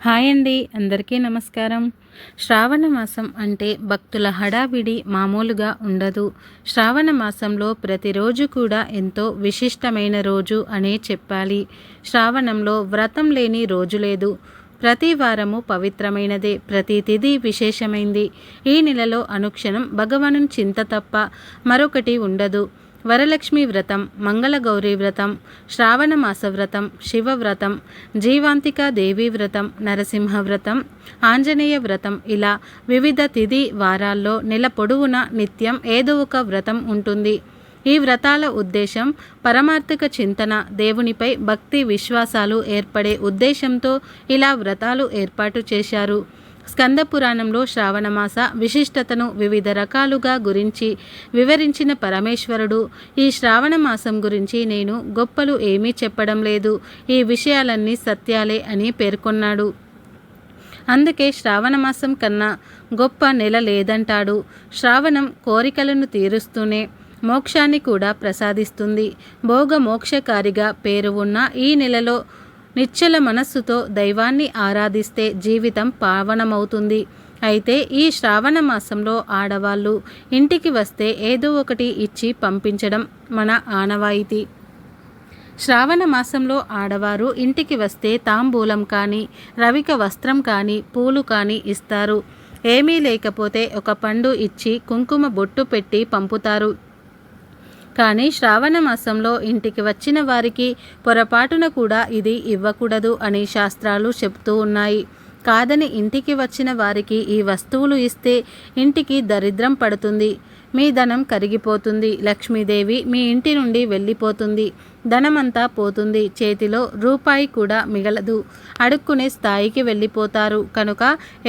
Hi అండి అందరికీ నమస్కారం. శ్రావణ మాసం అంటే భక్తుల హడావిడి మామూలుగా ఉండదు. శ్రావణ మాసంలో ప్రతిరోజు కూడా ఎంతో విశిష్టమైన రోజు అనే చెప్పాలి. శ్రావణంలో వ్రతం లేని రోజు లేదు. ప్రతి వారము పవిత్రమైనదే ప్రతి తిథి విశేషమైంది. ఈ నెలలో అనుక్షణం భగవాను చింత తప్ప మరొకటి ఉండదు. వరలక్ష్మి వ్రతం మంగళగౌరీ వ్రతం శ్రావణమాస వ్రతం శివవ్రతం జీవాంతిక దేవీ వ్రతం నరసింహ వ్రతం ఆంజనేయ వ్రతం ఇలా వివిధ తిథి వారాల్లో నెల పొడవున నిత్యం ఏదో ఒక వ్రతం ఉంటుంది. ఈ వ్రతాల ఉద్దేశం పరమార్థిక చింతన దేవునిపై భక్తి విశ్వాసాలు ఏర్పడే ఉద్దేశంతో ఇలా వ్రతాలు ఏర్పాటు చేశారు. స్కంద పురాణంలో శ్రావణమాస విశిష్టతను వివిధ రకాలుగా గురించి వివరించిన పరమేశ్వరుడు ఈ శ్రావణ మాసం గురించి నేను గొప్పలు ఏమీ చెప్పడం లేదు. ఈ విషయాలన్నీ సత్యాలే అని పేర్కొన్నాడు. అందుకే శ్రావణమాసం కన్నా గొప్ప నెల లేదంటాడు. శ్రావణం కోరికలను తీరుస్తూనే మోక్షాన్ని కూడా ప్రసాదిస్తుంది. భోగ మోక్షకారిగా పేరు ఉన్న ఈ నెలలో నిశ్చల మనస్సుతో దైవాన్ని ఆరాధిస్తే జీవితం పావనమవుతుంది. అయితే ఈ శ్రావణ మాసంలో ఆడవాళ్ళు ఇంటికి వస్తే ఏదో ఒకటి ఇచ్చి పంపించడం మన ఆనవాయితీ. శ్రావణ మాసంలో ఆడవారు ఇంటికి వస్తే తాంబూలం కానీ రవిక వస్త్రం కానీ పూలు కానీ ఇస్తారు. ఏమీ లేకపోతే ఒక పండు ఇచ్చి కుంకుమ బొట్టు పెట్టి పంపుతారు. కానీ శ్రావణ మాసంలో ఇంటికి వచ్చిన వారికి పొరపాటున కూడా ఇది ఇవ్వకూడదు అని శాస్త్రాలు చెప్తూ ఉన్నాయి. కాదని ఇంటికి వచ్చిన వారికి ఈ వస్తువులు ఇస్తే ఇంటికి దరిద్రం పడుతుంది. మీ ధనం కరిగిపోతుంది. లక్ష్మీదేవి మీ ఇంటి నుండి వెళ్ళిపోతుంది. ధనమంతా పోతుంది. చేతిలో రూపాయి కూడా మిగలదు. అడుక్కునే స్థాయికి వెళ్ళిపోతారు. కనుక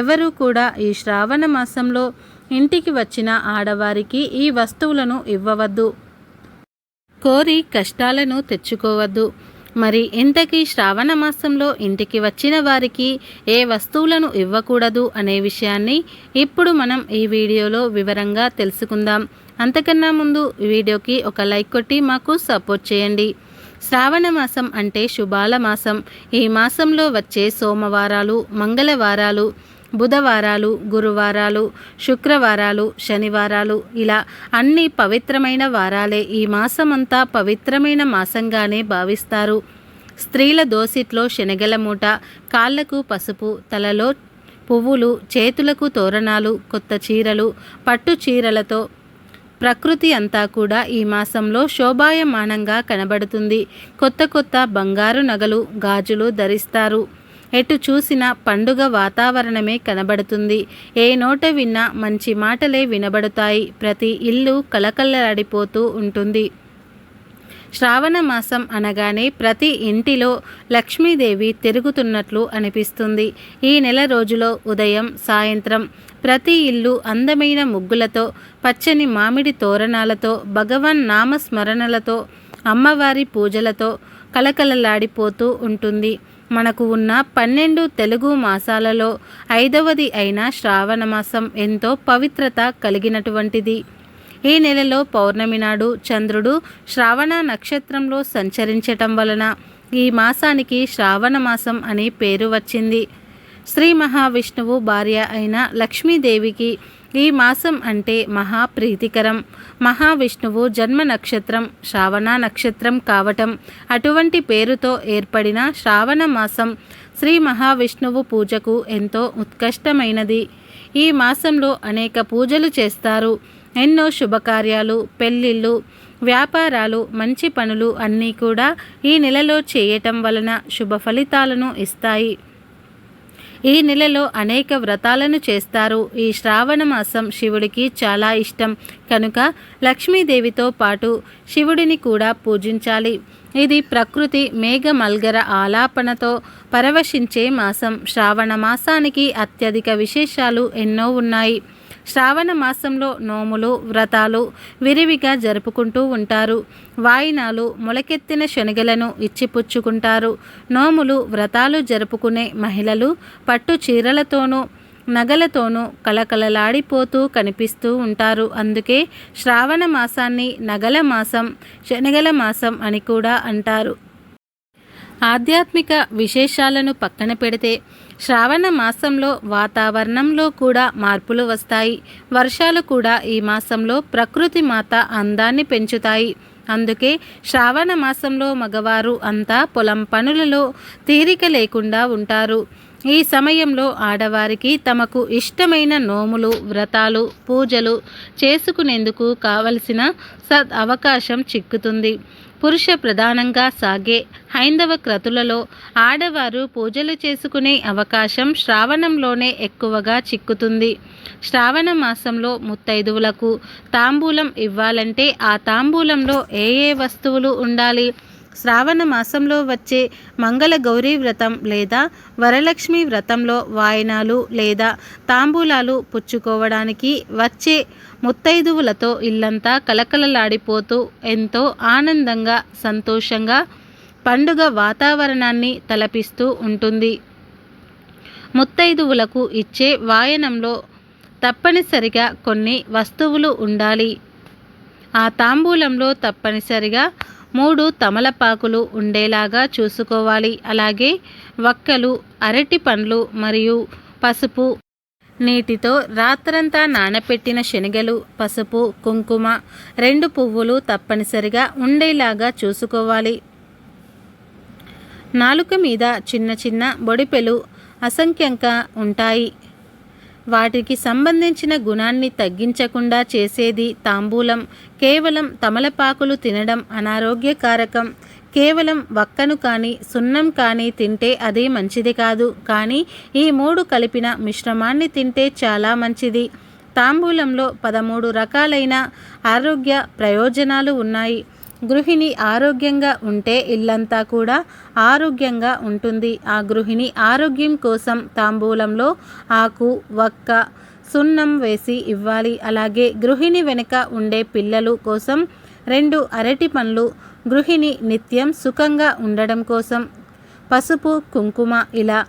ఎవరూ కూడా ఈ శ్రావణ మాసంలో ఇంటికి వచ్చిన ఆడవారికి ఈ వస్తువులను ఇవ్వవద్దు. కోరి కష్టాలను తెచ్చుకోవద్దు. మరి ఇంతకీ శ్రావణ మాసంలో ఇంటికి వచ్చిన వారికి ఏ వస్తువులను ఇవ్వకూడదు అనే విషయాన్ని ఇప్పుడు మనం ఈ వీడియోలో వివరంగా తెలుసుకుందాం. అంతకన్నా ముందు వీడియోకి ఒక లైక్ కొట్టి మాకు సపోర్ట్ చేయండి. శ్రావణ మాసం అంటే శుభాల మాసం. ఈ మాసంలో వచ్చే సోమవారాలు మంగళవారాలు బుధవారాలు గురువారాలు శుక్రవారాలు శనివారాలు ఇలా అన్ని పవిత్రమైన వారాలే ఈ మాసమంతా పవిత్రమైన మాసంగానే భావిస్తారు. స్త్రీల దోసిట్లో శనగల మూట కాళ్ళకు పసుపు తలలో పువ్వులు చేతులకు తోరణాలు కొత్త చీరలు పట్టు చీరలతో ప్రకృతి అంతా కూడా ఈ మాసంలో శోభాయమానంగా కనబడుతుంది. కొత్త కొత్త బంగారు నగలు గాజులు ధరిస్తారు. ఎటు చూసినా పండుగ వాతావరణమే కనబడుతుంది. ఏ నోట విన్నా మంచి మాటలే వినబడతాయి. ప్రతి ఇల్లు కలకలలాడిపోతూ ఉంటుంది. శ్రావణ మాసం అనగానే ప్రతి ఇంటిలో లక్ష్మీదేవి తిరుగుతున్నట్లు అనిపిస్తుంది. ఈ నెల రోజులో ఉదయం సాయంత్రం ప్రతి ఇల్లు అందమైన ముగ్గులతో పచ్చని మామిడి తోరణాలతో భగవాన్ నామస్మరణలతో అమ్మవారి పూజలతో కలకలలాడిపోతూ ఉంటుంది. మనకు ఉన్న పన్నెండు తెలుగు మాసాలలో ఐదవది అయిన శ్రావణ మాసం ఎంతో పవిత్రత కలిగినటువంటిది. ఈ నెలలో పౌర్ణమి నాడు చంద్రుడు శ్రావణ నక్షత్రంలో సంచరించటం వలన ఈ మాసానికి శ్రావణ మాసం అని పేరు వచ్చింది. శ్రీ మహావిష్ణువు భార్య అయిన లక్ష్మీదేవికి ఈ మాసం అంటే మహాప్రీతికరం. మహావిష్ణువు జన్మ నక్షత్రం శ్రావణ నక్షత్రం కావటం. అటువంటి పేరుతో ఏర్పడిన శ్రావణ మాసం శ్రీ మహావిష్ణువు పూజకు ఎంతో ఉత్కష్టమైనది. ఈ మాసంలో అనేక పూజలు చేస్తారు. ఎన్నో శుభకార్యాలు పెళ్ళిళ్ళు వ్యాపారాలు మంచి పనులు అన్నీ కూడా ఈ నెలలో చేయటం వలన శుభ ఫలితాలను ఇస్తాయి. ఈ నెలలో అనేక వ్రతాలను చేస్తారు. ఈ శ్రావణ మాసం శివుడికి చాలా ఇష్టం. కనుక లక్ష్మీదేవితో పాటు శివుడిని కూడా పూజించాలి. ఇది ప్రకృతి మేఘమల్గర ఆలాపనతో పరవశించే మాసం. శ్రావణ మాసానికి అత్యధిక విశేషాలు ఎన్నో ఉన్నాయి. శ్రావణ మాసంలో నోములు వ్రతాలు విరివిగా జరుపుకుంటూ ఉంటారు. వాయినాలు మొలకెత్తిన శనగలను ఇచ్చిపుచ్చుకుంటారు నోములు వ్రతాలు జరుపుకునే మహిళలు పట్టు చీరలతోనూ నగలతోనూ కలకలలాడిపోతూ కనిపిస్తూ ఉంటారు. అందుకే శ్రావణ మాసాన్ని నగల మాసం శనగల మాసం అని కూడా అంటారు. ఆధ్యాత్మిక విశేషాలను పక్కన పెడితే శ్రావణ మాసంలో వాతావరణంలో కూడా మార్పులు వస్తాయి. వర్షాలు కూడా ఈ మాసంలో ప్రకృతి మాత అందాన్ని పెంచుతాయి. అందుకే శ్రావణ మాసంలో మగవారు అంతా పొలం పనులలో తీరిక లేకుండా ఉంటారు. ఈ సమయంలో ఆడవారికి తమకు ఇష్టమైన నోములు వ్రతాలు పూజలు చేసుకునేందుకు కావలసిన సద్ అవకాశం చిక్కుతుంది. పురుష ప్రధానంగా సాగే హైందవ క్రతులలో ఆడవారు పూజలు చేసుకునే అవకాశం శ్రావణంలోనే ఎక్కువగా చిక్కుతుంది. శ్రావణ మాసంలో ముత్తైదువులకు తాంబూలం ఇవ్వాలంటే ఆ తాంబూలంలో ఏ ఏ వస్తువులు ఉండాలి? శ్రావణ మాసంలో వచ్చే మంగళ గౌరీ వ్రతం లేదా వరలక్ష్మి వ్రతంలో వాయనాలు లేదా తాంబూలాలు పుచ్చుకోవడానికి వచ్చే ముత్తైదువులతో ఇల్లంతా కలకలలాడిపోతూ ఎంతో ఆనందంగా సంతోషంగా పండుగ వాతావరణాన్ని తలపిస్తూ ఉంటుంది. ముత్తైదువులకు ఇచ్చే వాయనంలో తప్పనిసరిగా కొన్ని వస్తువులు ఉండాలి. ఆ తాంబూలంలో తప్పనిసరిగా మూడు తమలపాకులు ఉండేలాగా చూసుకోవాలి. అలాగే వక్కలు అరటి పండ్లు మరియు పసుపు నీటితో రాత్రంతా నానపెట్టిన శనగలు పసుపు కుంకుమ రెండు పువ్వులు తప్పనిసరిగా ఉండేలాగా చూసుకోవాలి. నాలుక మీద చిన్న చిన్న బొడిపెలు అసంఖ్యంగా ఉంటాయి. వాటికి సంబంధించిన గుణాన్ని తగ్గించకుండా చేసేది తాంబూలం. కేవలం తమలపాకులు తినడం అనారోగ్యకారకం. కేవలం వక్కను కానీ సున్నం కానీ తింటే అది మంచిది కాదు. కానీ ఈ మూడు కలిపిన మిశ్రమాన్ని తింటే చాలా మంచిది. తాంబూలంలో పదమూడు రకాలైన ఆరోగ్య ప్రయోజనాలు ఉన్నాయి. గృహిణి ఆరోగ్యంగా ఉంటే ఇల్లంతా కూడా ఆరోగ్యంగా ఉంటుంది. ఆ గృహిణి ఆరోగ్యం కోసం తాంబూలంలో ఆకు వక్క సున్నం వేసి ఇవ్వాలి. అలాగే గృహిణి వెనుక ఉండే పిల్లలు కోసం రెండు అరటి పండ్లు గృహిణి నిత్యం సుఖంగా ఉండడం కోసం పసుపు కుంకుమ ఇలా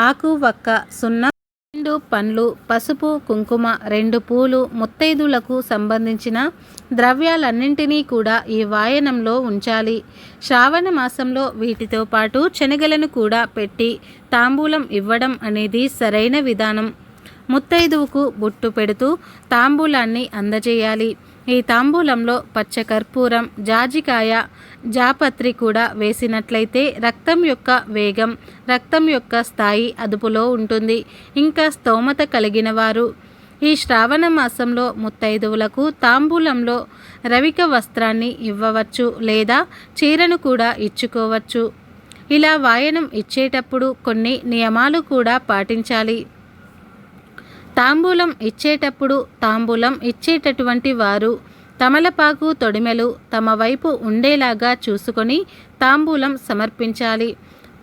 ఆకు వక్క సున్నం రెండు పండ్లు పసుపు కుంకుమ రెండు పూలు ముత్తైదులకు సంబంధించిన ద్రవ్యాలన్నింటినీ కూడా ఈ వాయనంలో ఉంచాలి. శ్రావణ మాసంలో వీటితో పాటు శనగలను కూడా పెట్టి తాంబూలం ఇవ్వడం అనేది సరైన విధానం. ముత్తైదువుకు బుట్టు పెడుతూ తాంబూలాన్ని అందజేయాలి. ఈ తాంబూలంలో పచ్చకర్పూరం జాజికాయ జాపత్రి కూడా వేసినట్లయితే రక్తం యొక్క వేగం రక్తం యొక్క స్థాయి అదుపులో ఉంటుంది. ఇంకా స్తోమత కలిగిన వారు ఈ శ్రావణ మాసంలో ముత్తైదువులకు తాంబూలంలో రవిక వస్త్రాన్ని ఇవ్వవచ్చు లేదా చీరను కూడా ఇచ్చుకోవచ్చు. ఇలా వాయనం ఇచ్చేటప్పుడు కొన్ని నియమాలు కూడా పాటించాలి. తాంబూలం ఇచ్చేటప్పుడు తాంబూలం ఇచ్చేటటువంటి వారు తమలపాకు తొడిమెలు తమ వైపు ఉండేలాగా చూసుకొని తాంబూలం సమర్పించాలి.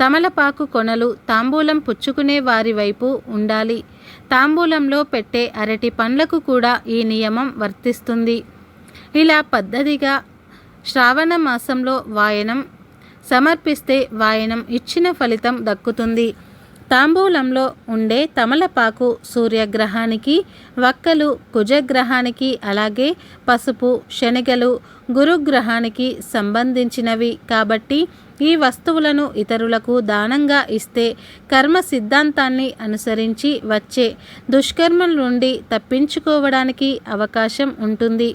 తమలపాకు కొనలు తాంబూలం పుచ్చుకునే వారి వైపు ఉండాలి. తాంబూలంలో పెట్టే అరటి పండ్లకు కూడా ఈ నియమం వర్తిస్తుంది. ఇలా పద్ధతిగా శ్రావణ మాసంలో వాయనం సమర్పిస్తే వాయనం ఇచ్చిన ఫలితం దక్కుతుంది. తాంబూలంలో ఉండే తమలపాకు సూర్యగ్రహానికి వక్కలు కుజగ్రహానికి అలాగే పసుపు శనగలు గురుగ్రహానికి సంబంధించినవి. కాబట్టి ఈ వస్తువులను ఇతరులకు దానంగా ఇస్తే కర్మ సిద్ధాంతాన్ని అనుసరించి వచ్చే దుష్కర్మల నుండి తప్పించుకోవడానికి అవకాశం ఉంటుంది.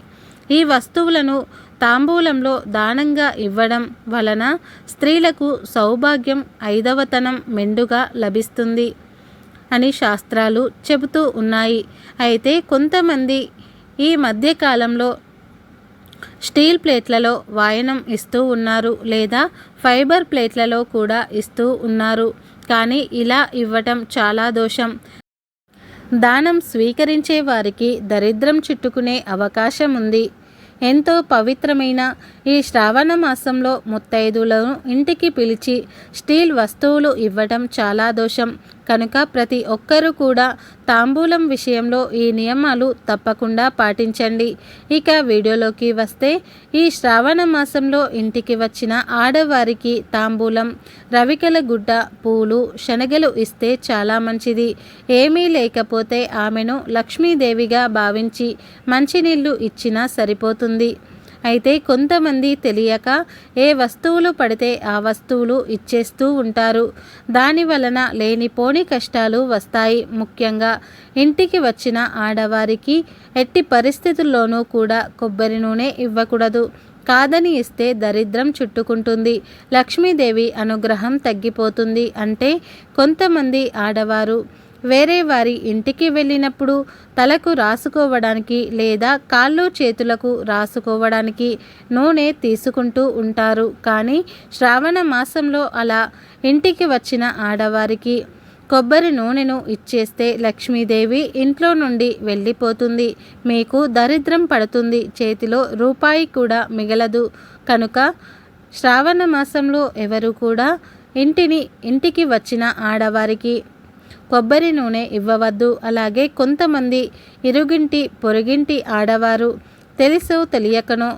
ఈ వస్తువులను తాంబూలంలో దానంగా ఇవ్వడం వలన స్త్రీలకు సౌభాగ్యం ఐదవతనం మెండుగా లభిస్తుంది అని శాస్త్రాలు చెబుతూ ఉన్నాయి. అయితే కొంతమంది ఈ మధ్యకాలంలో స్టీల్ ప్లేట్లలో వాయనం ఇస్తూ ఉన్నారు లేదా ఫైబర్ ప్లేట్లలో కూడా ఇస్తూ ఉన్నారు. కానీ ఇలా ఇవ్వటం చాలా దోషం. దానం స్వీకరించే వారికి దరిద్రం చుట్టుకునే అవకాశం ఉంది. ఎంతో పవిత్రమైన ఈ శ్రావణ మాసంలో ముత్తైదులను ఇంటికి పిలిచి స్టీల్ వస్తువులు ఇవ్వటం చాలా దోషం. కనుక ప్రతి ఒక్కరూ కూడా తాంబూలం విషయంలో ఈ నియమాలు తప్పకుండా పాటించండి. ఇక వీడియోలోకి వస్తే ఈ శ్రావణ మాసంలో ఇంటికి వచ్చిన ఆడవారికి తాంబూలం రవికల గుడ్డ పూలు శనగలు ఇస్తే చాలా మంచిది. ఏమీ లేకపోతే ఆమెను లక్ష్మీదేవిగా భావించి మంచినీళ్ళు ఇచ్చినా సరిపోతుంది. అయితే కొంతమంది తెలియక ఏ వస్తువులు పడితే ఆ వస్తువులు ఇచ్చేస్తూ ఉంటారు. దాని వలన లేనిపోని కష్టాలు వస్తాయి. ముఖ్యంగా ఇంటికి వచ్చిన ఆడవారికి ఎట్టి పరిస్థితుల్లోనూ కూడా కొబ్బరి నూనె ఇవ్వకూడదు. కాదని ఇస్తే దరిద్రం చుట్టుకుంటుంది. లక్ష్మీదేవి అనుగ్రహం తగ్గిపోతుంది అంటే కొంతమంది ఆడవారు వేరే వారి ఇంటికి వెళ్ళినప్పుడు తలకు రాసుకోవడానికి లేదా కాళ్ళు చేతులకు రాసుకోవడానికి నూనె తీసుకుంటూ ఉంటారు. కానీ శ్రావణ మాసంలో అలా ఇంటికి వచ్చిన ఆడవారికి కొబ్బరి నూనెను ఇచ్చేస్తే లక్ష్మీదేవి ఇంట్లో నుండి వెళ్ళిపోతుంది. మీకు దరిద్రం పడుతుంది. చేతిలో రూపాయి కూడా మిగలదు. కనుక శ్రావణ మాసంలో ఎవరు కూడా ఇంటిని ఇంటికి వచ్చిన ఆడవారికి కొబ్బరి నూనె ఇవ్వవద్దు. అలాగే కొంతమంది ఇరుగింటి పొరుగింటి ఆడవారు తెలుసో తెలియకనో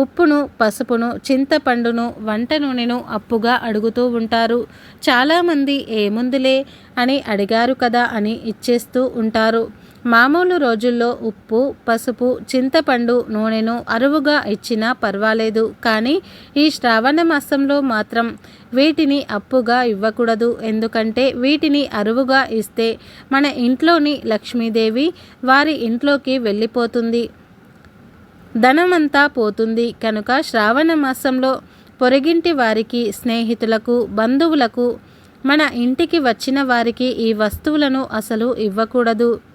ఉప్పును పసుపును చింతపండును వంట నూనెను అప్పుగా అడుగుతూ ఉంటారు. చాలామంది ఏముందులే అని అడిగారు కదా అని ఇచ్చేస్తూ ఉంటారు. మామూలు రోజుల్లో ఉప్పు పసుపు చింతపండు నూనెను అరువుగా ఇచ్చినా పర్వాలేదు. కానీ ఈ శ్రావణ మాసంలో మాత్రం వీటిని అప్పుగా ఇవ్వకూడదు. ఎందుకంటే వీటిని అరువుగా ఇస్తే మన ఇంట్లోని లక్ష్మీదేవి వారి ఇంట్లోకి వెళ్ళిపోతుంది. ధనమంతా పోతుంది. కనుక శ్రావణ మాసంలో పొరగింటి వారికి స్నేహితులకు బంధువులకు మన ఇంటికి వచ్చిన వారికి ఈ వస్తువులను అసలు ఇవ్వకూడదు.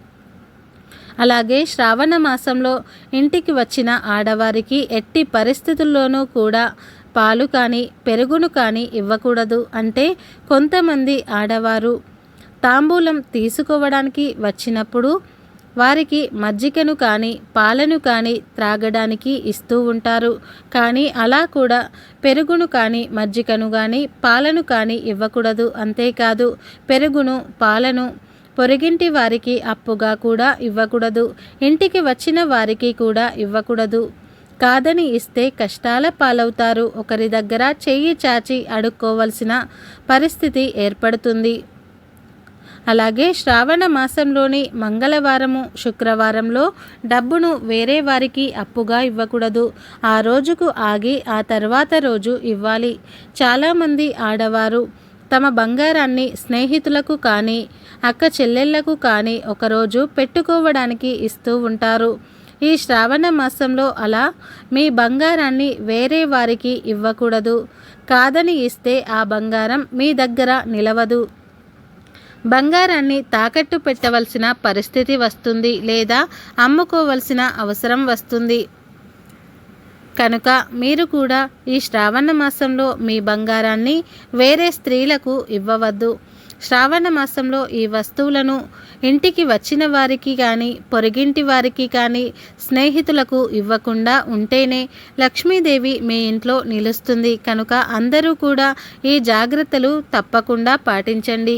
అలాగే శ్రావణ మాసంలో ఇంటికి వచ్చిన ఆడవారికి ఎట్టి పరిస్థితుల్లోనూ కూడా పాలు కానీ పెరుగును కానీ ఇవ్వకూడదు అంటే కొంతమంది ఆడవారు తాంబూలం తీసుకోవడానికి వచ్చినప్పుడు వారికి మజ్జికను కానీ పాలను కానీ త్రాగడానికి ఇస్తూ ఉంటారు. కానీ అలా కూడా పెరుగును కానీ మజ్జికను కానీ పాలను కానీ ఇవ్వకూడదు అంతేకాదు. పెరుగును పాలను పొరిగింటి వారికి అప్పుగా కూడా ఇవ్వకూడదు. ఇంటికి వచ్చిన వారికి కూడా ఇవ్వకూడదు. కాదని ఇస్తే కష్టాల పాలవుతారు. ఒకరి దగ్గర చెయ్యి చాచి అడుక్కోవలసిన పరిస్థితి ఏర్పడుతుంది. అలాగే శ్రావణ మాసంలోని మంగళవారము శుక్రవారంలో డబ్బును వేరే వారికి అప్పుగా ఇవ్వకూడదు. ఆ రోజుకు ఆగి ఆ తర్వాత రోజు ఇవ్వాలి. చాలామంది ఆడవారు తమ బంగారాన్ని స్నేహితులకు కానీ అక్క చెల్లెళ్ళకు కానీ ఒకరోజు పెట్టుకోవడానికి ఇస్తూ ఉంటారు. ఈ శ్రావణ మాసంలో అలా మీ బంగారాన్ని వేరే వారికి ఇవ్వకూడదు. కాదని ఇస్తే ఆ బంగారం మీ దగ్గర నిలవదు. బంగారాన్ని తాకట్టు పెట్టవలసిన పరిస్థితి వస్తుంది లేదా అమ్ముకోవలసిన అవసరం వస్తుంది. కనుక మీరు కూడా ఈ శ్రావణ మాసంలో మీ బంగారాన్ని వేరే స్త్రీలకు ఇవ్వవద్దు. శ్రావణ మాసంలో ఈ వస్తువులను ఇంటికి వచ్చిన వారికి కానీ పొరుగింటి వారికి కానీ స్నేహితులకు ఇవ్వకుండా ఉంటేనే లక్ష్మీదేవి మీ ఇంట్లో నిలుస్తుంది. కనుక అందరూ కూడా ఈ జాగ్రత్తలు తప్పకుండా పాటించండి.